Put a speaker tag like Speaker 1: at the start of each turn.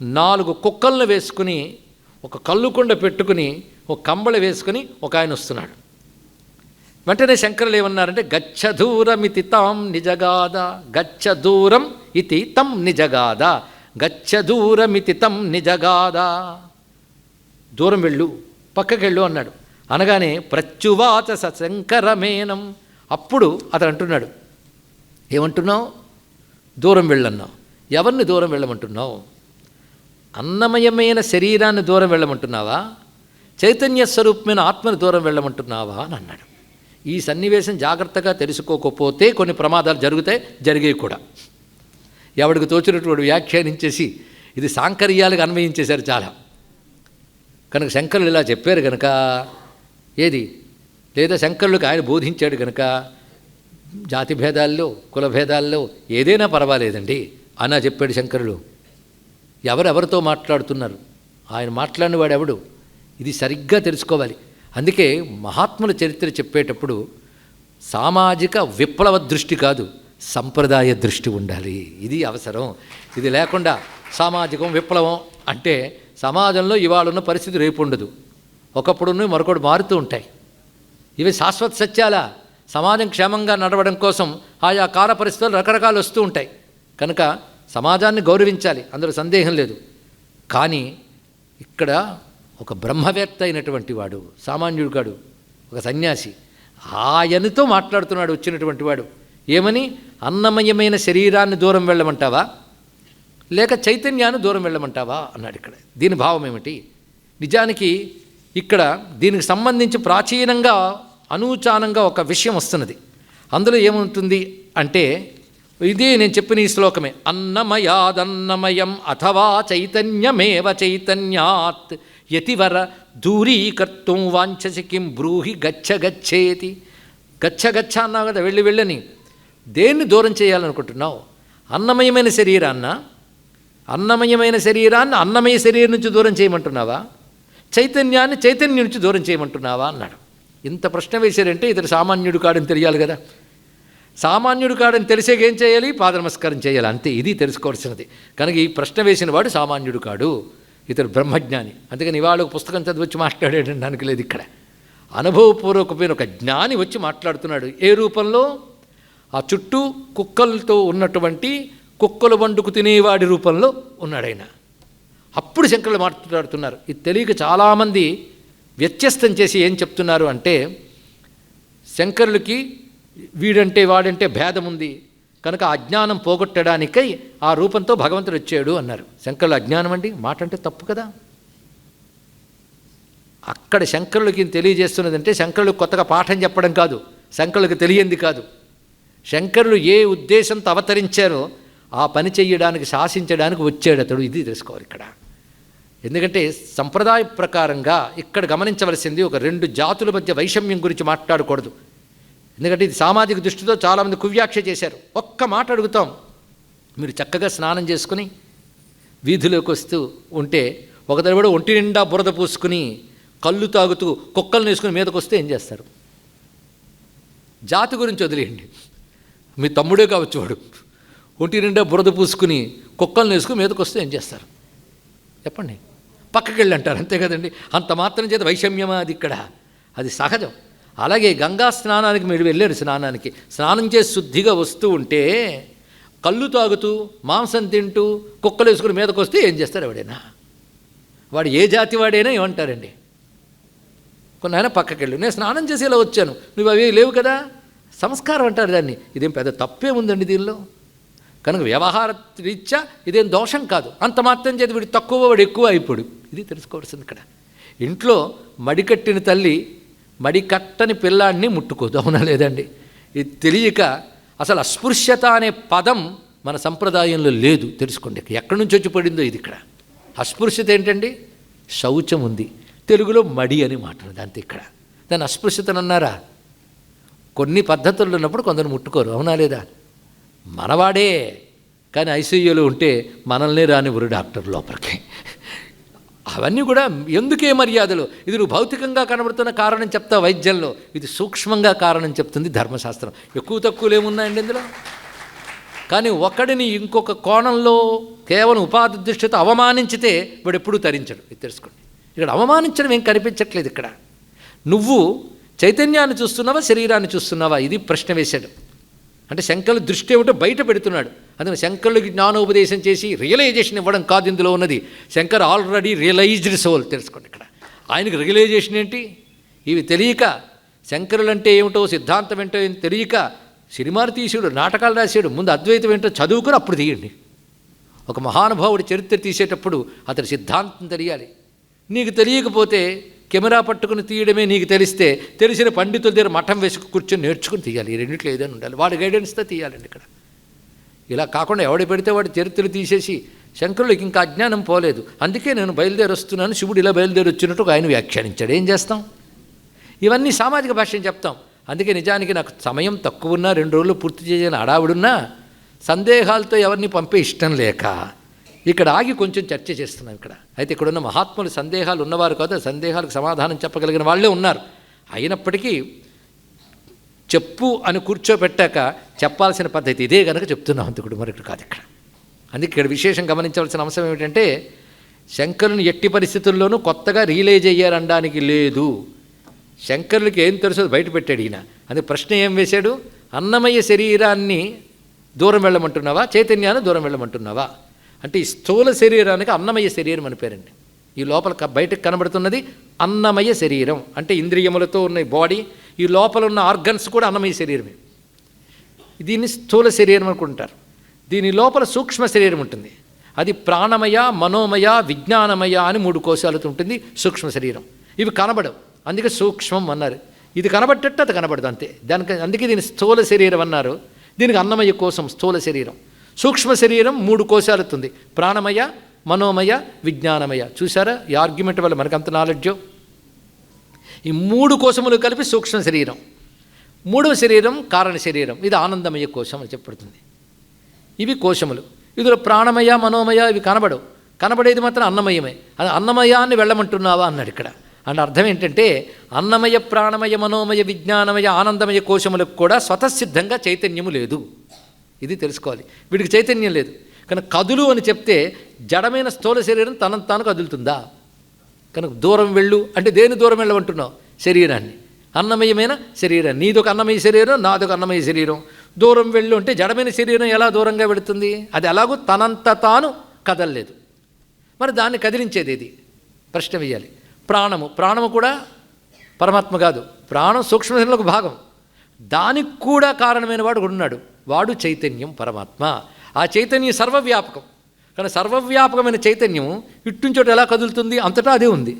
Speaker 1: నాలుగు కుక్కలను వేసుకుని ఒక కళ్ళుకుండ పెట్టుకుని ఒక కంబళి వేసుకుని ఒక ఆయన వస్తున్నాడు. వెంటనే శంకరులు ఏమన్నారంటే గచ్చ దూరమితి తాం నిజగాద గచ్చ దూరం ఇతి తం నిజగాద గచ్చ దూరమితి తం నిజగాద. దూరం వెళ్ళు పక్కకెళ్ళు అన్నాడు. అనగానే ప్రత్యువాచ స శంకరమేనం అప్పుడు అతను అంటున్నాడు ఏమంటున్నావు? దూరం వెళ్ళన్నావు. ఎవరిని దూరం వెళ్ళమంటున్నావు? అన్నమయమైన శరీరాన్ని దూరం వెళ్ళమంటున్నావా? చైతన్య స్వరూపమైన ఆత్మని దూరం వెళ్ళమంటున్నావా అని అన్నాడు. ఈ సన్నివేశం జాగ్రత్తగా తెలుసుకోకపోతే కొన్ని ప్రమాదాలు జరుగుతాయి జరిగేవి కూడా. ఎవడికి తోచినటువంటి వ్యాఖ్యానించేసి ఇది సాంకర్యాలకు అన్వయించేశారు చాలా. కనుక శంకరులు ఇలా చెప్పారు కనుక ఏది? లేదా శంకరులకు ఆయన బోధించాడు కనుక జాతి భేదాల్లో కుల భేదాల్లో ఏదైనా పర్వాలేదండి. అన్నా చెప్పాడు శంకరులు. ఎవరెవరితో మాట్లాడుతున్నారు? ఆయన మాట్లాడినవాడు ఎవడు ఇది సరిగ్గా తెలుసుకోవాలి. అందుకే మహాత్ముల చరిత్ర చెప్పేటప్పుడు సామాజిక విప్లవ దృష్టి కాదు సంప్రదాయ దృష్టి ఉండాలి. ఇది అవసరం. ఇది లేకుండా సామాజికం విప్లవం అంటే సమాజంలో ఇవాళ ఉన్న పరిస్థితి రేపు ఉండదు ఒకప్పుడున్న మరొకటి మారుతూ ఉంటాయి. ఇవి శాశ్వత సత్యాల సమాజం క్షేమంగా నడవడం కోసం ఆయా కాల పరిస్థితులు రకరకాలు వస్తూ ఉంటాయి. కనుక సమాజాన్ని గౌరవించాలి. అందులో సందేహం లేదు. కానీ ఇక్కడ ఒక బ్రహ్మవేత్త అయినటువంటి వాడు సామాన్యుడు కాడు ఒక సన్యాసి ఆయనతో మాట్లాడుతున్నాడు వచ్చినటువంటి వాడు. ఏమని? అన్నమయమైన శరీరాన్ని దూరం వెళ్ళమంటావా? లేక చైతన్యాన్ని దూరం వెళ్ళమంటావా? అన్నాడు ఇక్కడ. దీని భావం ఏమిటి? నిజానికి ఇక్కడ దీనికి సంబంధించి ప్రాచీనంగా అనూచానంగా ఒక విషయం వస్తున్నది. అందులో ఏముంటుంది అంటే ఇదే నేను చెప్పిన ఈ శ్లోకమే. అన్నమయాదన్నమయం అథవా చైతన్యమేవ చైతన్యాత్ యతివర దూరీకర్తం వాంఛసి కిం బ్రూహి గచ్చ గచ్చేతి. గచ్చ గచ్చ అన్నావు కదా వెళ్ళి వెళ్ళని. దేన్ని దూరం చేయాలనుకుంటున్నావు? అన్నమయమైన శరీరాన్న? అన్నమయమైన శరీరాన్ని అన్నమయ శరీరం నుంచి దూరం చేయమంటున్నావా? చైతన్యాన్ని చైతన్యం నుంచి దూరం చేయమంటున్నావా? అన్నాడు. ఇంత ప్రశ్న వేశారంటే ఇతడు సామాన్యుడు కాడని తెలియాలి కదా. సామాన్యుడు కాడని తెలిసేకి ఏం చేయాలి? పాదనమస్కారం చేయాలి. అంతే ఇది తెలుసుకోవాల్సినది. కనుక ఈ ప్రశ్న వేసిన వాడు సామాన్యుడు కాడు ఇతడు బ్రహ్మజ్ఞాని. అందుకని ఇవాళ ఒక పుస్తకం చదివచ్చి మాట్లాడేయడానికి లేదు ఇక్కడ. అనుభవపూర్వకమైన ఒక జ్ఞాని వచ్చి మాట్లాడుతున్నాడు. ఏ రూపంలో? ఆ చుట్టూ కుక్కలతో ఉన్నటువంటి కుక్కలు వండుకు తినేవాడి రూపంలో ఉన్నాడైన అప్పుడు శంకరులు మాట్లాడుతున్నారు. ఇది తెలియక చాలామంది వ్యత్యస్తం చేసి ఏం చెప్తున్నారు అంటే శంకరులకి వీడంటే వాడంటే భేదం ఉంది కనుక అజ్ఞానం పోగొట్టడానికై ఆ రూపంతో భగవంతుడు వచ్చాడు అన్నారు. శంకరులు అజ్ఞానం అండి? మాట అంటే తప్పు కదా. అక్కడ శంకరులకి తెలియజేస్తున్నదంటే శంకరులు కొత్తగా పాఠం చెప్పడం కాదు. శంకరులకు తెలియంది కాదు. శంకరులు ఏ ఉద్దేశంతో అవతరించారో ఆ పని చేయడానికి శాసించడానికి వచ్చాడు అతడు. ఇది తెలుసుకోవాలి ఇక్కడ. ఎందుకంటే సంప్రదాయ ప్రకారంగా ఇక్కడ గమనించవలసింది ఒక రెండు జాతుల మధ్య వైషమ్యం గురించి మాట్లాడకూడదు. ఎందుకంటే ఇది సామాజిక దృష్టితో చాలామంది కువ్యాఖ్య చేశారు. ఒక్క మాట అడుగుతాం. మీరు చక్కగా స్నానం చేసుకుని వీధిలోకి వస్తూ ఉంటే ఒక కూడా ఒంటి నిండా బురద పూసుకుని కళ్ళు తాగుతూ కుక్కలు వేసుకుని మీదకు వస్తే ఏం చేస్తారు? జాతి గురించి వదిలేయండి. మీ తమ్ముడే కావచ్చు వాడు. ఒంటి నిండా బురద పూసుకుని కుక్కలు వేసుకుని మీదకు వస్తే ఏం చేస్తారు? చెప్పండి. పక్కకి వెళ్ళి అంటారు. అంతే కదండి. అంత మాత్రం చేత వైషమ్యమా అది ఇక్కడ? అది సహజం. అలాగే గంగా స్నానానికి మీరు వెళ్ళారు స్నానానికి. స్నానం చేసి శుద్ధిగా వస్తూ ఉంటే కళ్ళు తాగుతూ మాంసం తింటూ కుక్కలు వేసుకుని మీదకు వస్తే ఏం చేస్తారు ఎవడైనా? వాడు ఏ జాతి వాడైనా ఏమంటారండి? కొన్ని ఆయన పక్కకి వెళ్ళు నేను స్నానం చేసి ఇలా వచ్చాను. నువ్వు అవి లేవు కదా? సంస్కారం అంటారు దాన్ని. ఇదేం పెద్ద తప్పే ఉందండి దీనిలో. కనుక వ్యవహార రీత్యా ఇదేం దోషం కాదు. అంత మాత్రం చేతి వీడు తక్కువ వాడు ఎక్కువ ఇప్పుడు ఇది తెలుసుకోవాల్సింది ఇక్కడ. ఇంట్లో మడికట్టిన తల్లి మడికట్టని పిల్లాడిని ముట్టుకోదు అవునా లేదండి? ఇది తెలియక అసలు అస్పృశ్యత అనే పదం మన సంప్రదాయంలో లేదు తెలుసుకోండి. ఎక్కడి నుంచి వచ్చి పడిందో ఇది ఇక్కడ. అస్పృశ్యత ఏంటండి? శౌచం ఉంది. తెలుగులో మడి అని మాట అంతే ఇక్కడ. దాన్ని అస్పృశ్యతను అన్నారా? కొన్ని పద్ధతులు ఉన్నప్పుడు కొందరు ముట్టుకోరు అవునా లేదా? మనవాడే కానీ ఐసీయూలో ఉంటే మనల్ని రానివ్వరు డాక్టర్ లోపలికి. అవన్నీ కూడా ఎందుకే మర్యాదలు? ఇది నువ్వు భౌతికంగా కనబడుతున్న కారణం చెప్తా వైద్యంలో. ఇది సూక్ష్మంగా కారణం చెప్తుంది ధర్మశాస్త్రం. ఎక్కువ తక్కువలు ఏమున్నాయండి ఇందులో? కానీ ఒకడిని ఇంకొక కోణంలో కేవలం ఉపాధి దృష్టితో అవమానించితే వాడు ఎప్పుడూ తరించడు. ఇది తెలుసుకోండి. ఇక్కడ అవమానించడం ఏం కనిపించట్లేదు ఇక్కడ. నువ్వు చైతన్యాన్ని చూస్తున్నావా శరీరాన్ని చూస్తున్నావా? ఇది ప్రశ్న వేశాడు. అంటే శంకరుల దృష్టి ఏమిటో బయట పెడుతున్నాడు. అందుకని శంకర్లు జ్ఞానోపదేశం చేసి రియలైజేషన్ ఇవ్వడం కాదు ఇందులో ఉన్నది. శంకర్ ఆల్రెడీ రియలైజ్డ్ సోల్ తెలుసుకోండి ఇక్కడ. ఆయనకి రియలైజేషన్ ఏంటి? ఇవి తెలియక శంకరులు అంటే ఏమిటో సిద్ధాంతం ఏంటో ఏం తెలియక సినిమాలు తీసాడు నాటకాలు రాశాడు ముందు అద్వైతం ఏంటో చదువుకుని అప్పుడు తీయండి. ఒక మహానుభావుడి చరిత్ర తీసేటప్పుడు అతని సిద్ధాంతం తెలియాలి. నీకు తెలియకపోతే కెమెరా పట్టుకుని తీయడమే నీకు తెలిస్తే తెలిసిన పండితుల దగ్గర మఠం వేసుకు కూర్చొని నేర్చుకుని తీయాలి. ఈ రెండిట్లో ఏదైనా ఉండాలి. వాడి గైడెన్స్తో తీయాలండి ఇక్కడ. ఇలా కాకుండా ఎవడు పెడితే వాడి చరిత్రలు తీసేసి శంకరులకు ఇంకా అజ్ఞానం పోలేదు. అందుకే నేను బయలుదేరి వస్తున్నాను. శివుడు ఇలా బయలుదేరి వచ్చినట్టు ఆయన వ్యాఖ్యానించాడు. ఏం చేస్తాం? ఇవన్నీ సామాజిక భాషని చెప్తాం. అందుకే నిజానికి నాకు సమయం తక్కువ ఉన్నా రెండు రోజులు పూర్తి చేయని అడావిడున్నా సందేహాలతో ఎవరిని పంపే ఇష్టం లేక ఇక్కడ ఆగి కొంచెం చర్చ చేస్తున్నాం ఇక్కడ. అయితే ఇక్కడ ఉన్న మహాత్ములు సందేహాలు ఉన్నవారు కాదు సందేహాలకు సమాధానం చెప్పగలిగిన వాళ్ళే ఉన్నారు. అయినప్పటికీ చెప్పు అని కూర్చోబెట్టాక చెప్పాల్సిన పద్ధతి ఇదే కనుక చెప్తున్నాం అంతకుడు మరొకటి కాదు ఇక్కడ. అందుకే ఇక్కడ విశేషం గమనించవలసిన అంశం ఏమిటంటే శంకరుని ఎట్టి పరిస్థితుల్లోనూ కొత్తగా రియలైజ్ అయ్యారనడానికి లేదు. శంకరులకి ఏం తెలుసో? బయట పెట్టాడు ఈయన. అందుకు ప్రశ్న ఏం వేశాడు? అన్నమయ్య శరీరాన్ని దూరం వెళ్ళమంటున్నావా? చైతన్యాన్ని దూరం వెళ్ళమంటున్నావా? అంటే ఈ స్థూల శరీరానికి అన్నమయ్య శరీరం అని పేరండి. ఈ లోపల బయటకు కనబడుతున్నది అన్నమయ శరీరం. అంటే ఇంద్రియములతో ఉన్న బాడీ ఈ లోపల ఉన్న ఆర్గన్స్ కూడా అన్నమయ శరీరమే. దీన్ని స్థూల శరీరం అనుకుంటారు. దీని లోపల సూక్ష్మ శరీరం ఉంటుంది. అది ప్రాణమయ మనోమయ విజ్ఞానమయ అని మూడు కోశాలతో ఉంటుంది సూక్ష్మ శరీరం. ఇవి కనబడవు. అందుకే సూక్ష్మం అన్నారు. ఇది కనబడేటట్టు అది కనబడదు అంతే. దానికి అందుకే దీని స్థూల శరీరం అన్నారు. దీనికి అన్నమయ కోసం స్థూల శరీరం. సూక్ష్మ శరీరం మూడు కోశాలతో ప్రాణమయ మనోమయ విజ్ఞానమయ. చూసారా ఈ ఆర్గ్యుమెంట్ వల్ల మనకంత నాలెడ్జో ఈ మూడు కోశములు కలిపి సూక్ష్మ శరీరం. మూడవ శరీరం కారణ శరీరం. ఇది ఆనందమయ కోశం అని చెప్పబడుతుంది. ఇవి కోశములు. ఇందులో ప్రాణమయ మనోమయ ఇవి కనబడవు. కనబడేది మాత్రం అన్నమయమే. అది అన్నమయాన్ని వెళ్ళమంటున్నావా అన్నాడు ఇక్కడ. అంటే అర్థం ఏంటంటే అన్నమయ ప్రాణమయ మనోమయ విజ్ఞానమయ ఆనందమయ కోశములకు కూడా స్వతసిద్ధంగా చైతన్యము లేదు. ఇది తెలుసుకోవాలి. వీడికి చైతన్యం లేదు. కనుక కదులు అని చెప్తే జడమైన స్థూల శరీరం తనంత తాను కదులుతుందా? కనుక దూరం వెళ్ళు. అంటే దేని దూరం వెళ్ళమంటున్నావు? శరీరాన్ని. అన్నమయమైన శరీరం. నీదొక అన్నమయ శరీరం నాదొక అన్నమయ శరీరం. దూరం వెళ్ళు అంటే జడమైన శరీరం ఎలా దూరంగా వెళుతుంది? అది ఎలాగో తనంత తాను కదలలేదు. మరి దాన్ని కదిలించేది ఇది ప్రశ్న వేయాలి. ప్రాణము. ప్రాణము కూడా పరమాత్మ కాదు. ప్రాణం సూక్ష్మశరీరంలో ఒక భాగం. దానికి కూడా కారణమైన వాడు ఉన్నాడు. వాడు చైతన్యం పరమాత్మ. ఆ చైతన్యం సర్వవ్యాపకం. కానీ సర్వవ్యాపకమైన చైతన్యం ఇట్టుంచోట ఎలా కదులుతుంది? అంతటా అదే ఉంది.